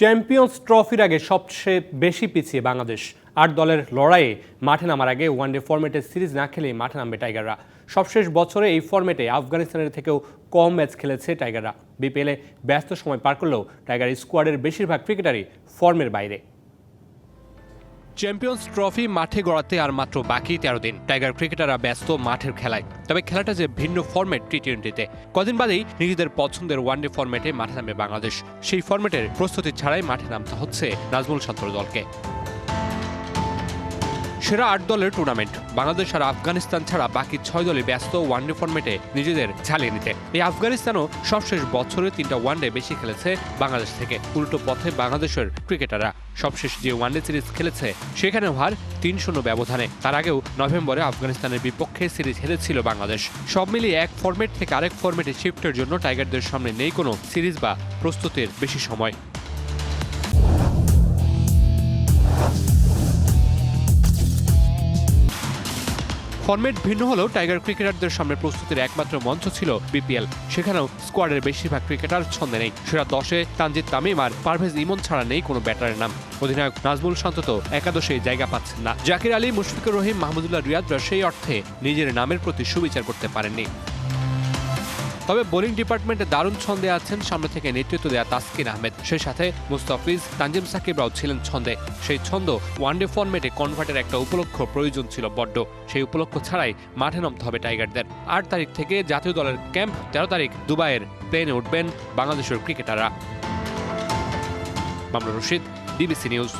Champions ট্রফির আগে সবচেয়ে বেশি পিছিয়ে বাংলাদেশ। আট দলের লড়াইয়ে মাঠে নামার আগে ওয়ানডে ফরম্যাটে সিরিজ না খেলেই মাঠে নামবে টাইগাররা। সবশেষ বছরে এই ফরম্যাটে আফগানিস্তানের থেকেও কম ম্যাচ খেলেছে টাইগাররা। বিপিএলে ব্যস্ত সময় পার করলেও টাইগার স্কোয়াডের বেশিরভাগ ক্রিকেটারই ফর্মের বাইরে। চ্যাম্পিয়ন্স ট্রফি মাঠে গড়াতে আর মাত্র বাকি তেরো দিন। টাইগার ক্রিকেটাররা ব্যস্ত মাঠের খেলায়। তবে খেলাটা যে ভিন্ন ফর্মেট টি টোয়েন্টিতে কদিন বাদেই নিজেদের পছন্দের ওয়ানডে ফর্মেটে মাঠে নামবে বাংলাদেশ। সেই ফর্মেটের প্রস্তুতি ছাড়াই মাঠে নামতে হচ্ছে নাজমুল ছাত্র দলকে সেরা আট দলের টুর্নামেন্ট বাংলাদেশ আর আফগানিস্তান ছাড়া বাকি ছয় দলে ব্যস্ত ওয়ানডে ফর্মেটে নিজেদের ঝালিয়ে নিতে। এই আফগানিস্তানও সবশেষ বছরে তিনটা ওয়ানডে বেশি খেলেছে বাংলাদেশ থেকে। উল্টো পথে বাংলাদেশের ক্রিকেটাররা সবশেষ যে ওয়ানডে সিরিজ খেলেছে, সেখানেও হার তিন শূন্য ব্যবধানে। তার আগেও নভেম্বরে আফগানিস্তানের বিপক্ষে সিরিজ হেরেছিল বাংলাদেশ। সব মিলিয়ে এক ফর্মেট থেকে আরেক ফর্মেটে শিফটের জন্য টাইগারদের সামনে নেই কোনো সিরিজ বা প্রস্তুতির বেশি সময়। ফরম্যাট ভিন্ন হলেও টাইগার ক্রিকেটারদের সামনে প্রস্তুতির একমাত্র মঞ্চ ছিল বিপিএল। সেখানেও স্কোয়াডের বেশিরভাগ ক্রিকেটার ছন্দে নেই। সেরা দশে তানজিদ তামিম আর পারভেজ ইমন ছাড়া নেই কোনো ব্যাটারের নাম। অধিনায়ক নাজমুল শান্ত তো একাদশে জায়গা পাচ্ছেন না। জাকির আলী, মুশফিকুর রহিম, মাহমুদুল্লাহ রিয়াদরা সেই অর্থে নিজের নামের প্রতি সুবিচার করতে পারেননি। তবে বোলিং ডিপার্টমেন্টে দারুণ ছন্দে আছেন সামনে থেকে নেতৃত্ব দেয়া তাসকিন আহমেদ। সেই সাথে মুস্তাফিজ, তানজিম সাকিবরাও ছিলেন ছন্দে। সেই ছন্দ ওয়ানডে ফর্মেটে কনভার্টের একটা উপলক্ষ প্রয়োজন ছিল বড্ড। সেই উপলক্ষ ছাড়াই মাঠে নামতে হবে টাইগারদের। আট তারিখ থেকে জাতীয় দলের ক্যাম্প, তেরো তারিখ দুবাইয়ের প্লেনে উঠবেন বাংলাদেশের ক্রিকেটাররা। মামলা রশিদ ডিবিসি নিউজ।